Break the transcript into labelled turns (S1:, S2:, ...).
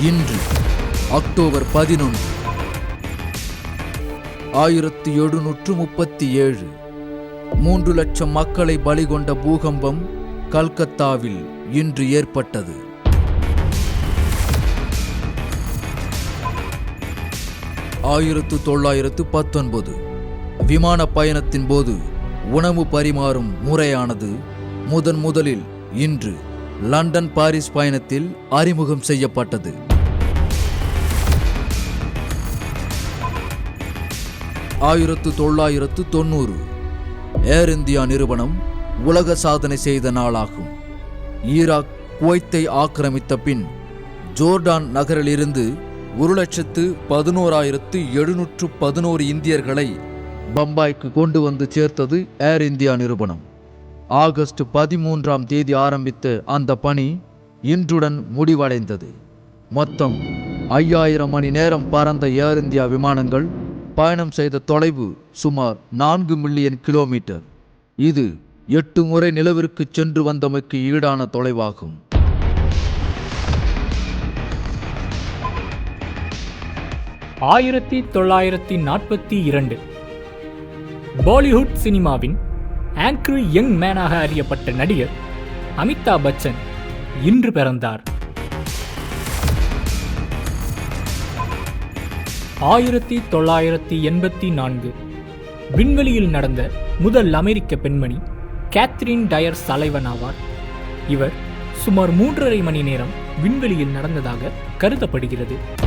S1: இன்று அக்டோபர் பதினொன்று ஆயிரத்தி எழுநூற்று முப்பத்தி ஏழு. மூன்று லட்சம் மக்களை பலிகொண்ட பூகம்பம் கல்கத்தாவில் இன்று ஏற்பட்டது. ஆயிரத்து தொள்ளாயிரத்து பத்தொன்பது விமான பயணத்தின் போது உணவு பரிமாறும் முறையானது. முதன் முதலில் இன்று லண்டன் பாரிஸ் பயணத்தில் அறிமுகம் செய்யப்பட்டது. ஆயிரத்து தொள்ளாயிரத்து தொண்ணூறு. ஏர் இந்தியா நிறுவனம் உலக சாதனை செய்த நாளாகும். ஈராக் குவைத்தை ஆக்கிரமித்த பின் ஜோர்டான் நகரிலிருந்து ஒரு லட்சத்து பதினோராயிரத்து எழுநூற்று பதினோரு இந்தியர்களை பம்பாய்க்கு கொண்டு வந்து சேர்த்தது ஏர் இந்தியா நிறுவனம். ஆகஸ்ட் பதிமூன்றாம் தேதி ஆரம்பித்த அந்த பணி இன்றுடன் முடிவடைந்தது. மொத்தம் ஐயாயிரம் மணி நேரம் பறந்த ஏர் இந்தியா விமானங்கள் பயணம் செய்த தொலைவு சுமார் நான்கு மில்லியன் கிலோமீட்டர். இது எட்டு முறை நிலவிற்கு சென்று வந்தமைக்கு ஈடான தொலைவாகும்.
S2: ஆயிரத்தி தொள்ளாயிரத்தி நாற்பத்தி இரண்டு பாலிவுட் சினிமாவின் ஆங்க்ரி யங் மேனாக அறியப்பட்ட நடிகர் அமிதாப் பச்சன் இன்று பிறந்தார். ஆயிரத்தி தொள்ளாயிரத்தி எண்பத்தி நான்கு விண்வெளியில் நடந்த முதல் அமெரிக்க பெண்மணி கேத்ரின் டயர் சலைவன் ஆவார். இவர் சுமார் மூன்றரை மணி நேரம் விண்வெளியில் நடந்ததாக கருதப்படுகிறது.